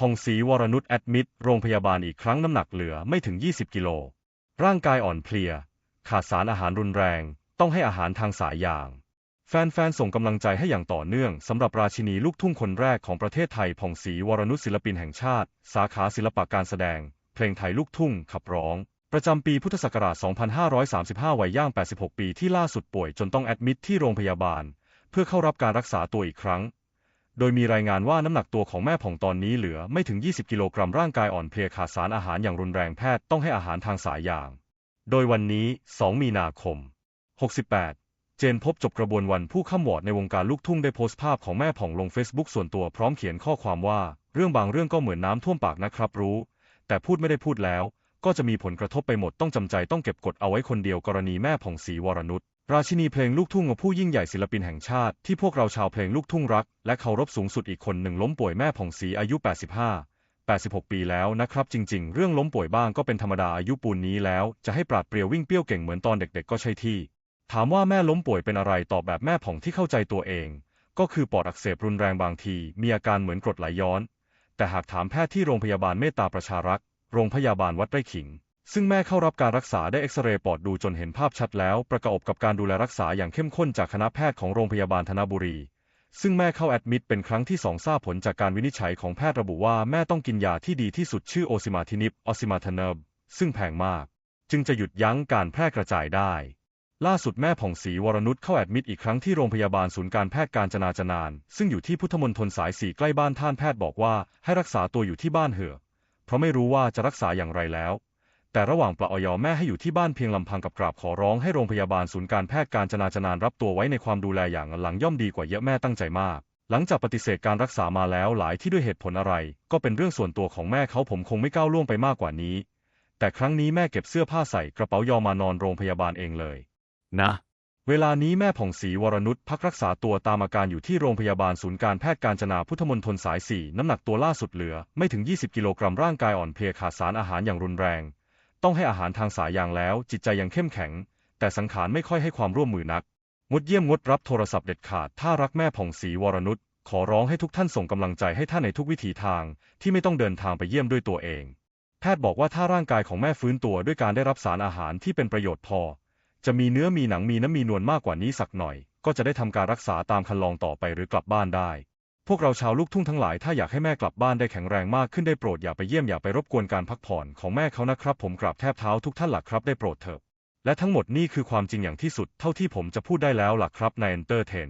พองศรีวรนุชแอดมิดโรงพยาบาลอีกครั้งน้ำหนักเหลือไม่ถึง 20 กิโล ร่างกายอ่อนเพลีย ขาดสารอาหารรุนแรง ต้องให้อาหารทางสายยาง แฟนๆ ส่งกำลังใจให้อย่างต่อเนื่องสำหรับราชินีลูกทุ่งคนแรกของประเทศไทยผ่องศรีวรนุชศิลปินแห่งชาติ สาขาศิลปะการแสดง เพลงไทยลูกทุ่ง ขับร้อง ประจำปีพุทธศักราช 2535 วัยย่าง 86 ปีที่ล่าสุดป่วยจนต้องแอดมิดที่โรงพยาบาล เพื่อเข้ารับการรักษาตัวอีกครั้ง โดยมีรายงานว่าน้ำหนักตัวของแม่ผ่องตอนนี้เหลือไม่ถึง 20 กิโลกรัมร่างกายอ่อนเพลียขาดสารอาหารอย่างรุนแรงแพทย์ต้องให้อาหารทางสายยาง โดยวันนี้ 2 มีนาคม 68 เจนพบจบกระบวนวันผู้ข้ามวอดในวงการลูกทุ่งได้โพสต์ภาพของแม่ผ่องลงเฟซบุ๊กส่วนตัวพร้อมเขียนข้อความว่า เรื่องบางเรื่องก็เหมือนน้ำท่วมปากนะครับรู้ แต่พูดไม่ได้พูดแล้ว ก็จะมีผลกระทบไปหมดต้องจำใจต้องเก็บกดเอาไว้คนเดียวกรณีแม่ผ่องศรีวรนุช ราชินีเพลงลูกทุ่งของผู้ยิ่งใหญ่ศิลปินแห่งชาติที่พวกเราชาวเพลงลูกทุ่งรัก และเคารพสูงสุดอีกคนหนึ่งล้มป่วยแม่ผ่องศรีอายุ 85 86 ปีแล้วนะครับ จริง ๆ เรื่องล้มป่วยบ้างก็เป็นธรรมดาอายุปูนนี้แล้ว จะให้ปราดเปรียววิ่งเปี้ยวเก่งเหมือนตอนเด็ก ๆ ก็ใช่ที่ ถามว่าแม่ล้มป่วยเป็นอะไรตอบแบบแม่ผ่องที่เข้าใจตัวเอง ก็คือปอดอักเสบรุนแรงบางที มีอาการเหมือนกรดไหลย้อน แต่หากถามแพทย์ที่โรงพยาบาลเมตตาประชารักษ์โรงพยาบาลวัดไร่ขิง ซึ่งแม่เข้ารับการรักษาได้เอ็กซเรย์ปอดดูจนเห็นภาพชัดแล้ว ประกอบกับการดูแลรักษาอย่างเข้มข้นจากคณะแพทย์ของโรงพยาบาลธนบุรี ซึ่งแม่เข้าแอดมิดเป็นครั้งที่สองทราบผลจากการวินิจฉัยของแพทย์ระบุว่าแม่ต้องกินยาที่ดีที่สุดชื่อโอซิมาทินิบออซิมาทเนบซึ่งแพงมาก จึงจะหยุดยั้งการแพร่กระจายได้ ล่าสุดแม่ผ่องศรีวรนุชเข้าแอดมิดอีกครั้งที่โรงพยาบาลศูนย์การแพทย์การจนาจนาน ซึ่งอยู่ที่พุทธมณฑลสายสี่ใกล้บ้านท่านแพทย์บอกว่าให้รักษาตัวอยู่ที่บ้านเหอะเพราะไม่รู้ว่าจะรักษาอย่างไรแล้ว แต่ระหว่างปลาออยแม่ให้อยู่ที่บ้านเพียงลำพังกับกราบขอร้องให้โรงพยาบาลศูนย์การแพทย์การจนาจนานรับตัวไว้ในความดูแลอย่างหลังย่อมดีกว่าเยอะแม่ตั้งใจมาก หลังจากปฏิเสธการรักษามาแล้วหลายที่ด้วยเหตุผลอะไร ก็เป็นเรื่องส่วนตัวของแม่เขาผมคงไม่ก้าวล่วงไปมากกว่านี้ แต่ครั้งนี้แม่เก็บเสื้อผ้าใส่กระเป๋ายอมานอนโรงพยาบาลเองเลย นะ เวลานี้แม่ผ่องศรีวรนุชพักรักษาตัวตามอาการอยู่ที่โรงพยาบาลศูนย์การแพทย์การจนาพุทธมณฑลสาย4น้ำหนักตัวล่าสุดเหลือ ไม่ถึง 20 กิโลกรัมร่างกายอ่อนเพลียขาดสารอาหารอย่างรุนแรง ต้องให้อาหารทางสายยางแล้ว จิตใจยังเข้มแข็ง แต่สังขารไม่ค่อยให้ความร่วมมือนัก งดเยี่ยมงดรับโทรศัพท์เด็ดขาด ถ้ารักแม่ผ่องศรีวรนุชขอร้องให้ทุกท่านส่งกำลังใจให้ท่านในทุกวิถีทางที่ไม่ต้องเดินทางไปเยี่ยมด้วยตัวเอง แพทย์บอกว่าถ้าร่างกายของแม่ฟื้นตัวด้วยการได้รับสารอาหารที่เป็นประโยชน์พอ จะมีเนื้อมีหนังมีน้ำมีนวลมากกว่านี้สักหน่อย ก็จะได้ทำการรักษาตามคันลองต่อไปหรือกลับบ้านได้ พวกเราชาวลูกทุ่งทั้งหลายถ้าอยากให้แม่กลับบ้านได้แข็งแรงมากขึ้นได้โปรดอย่าไปเยี่ยมอย่าไปรบกวนการพักผ่อนของแม่เขานะครับ ผมกราบแทบเท้าทุกท่านหลักครับได้โปรดเถิดและทั้งหมดนี่คือความจริงอย่างที่สุดเท่าที่ผมจะพูดได้แล้วหลักครับในเอนเตอร์เทน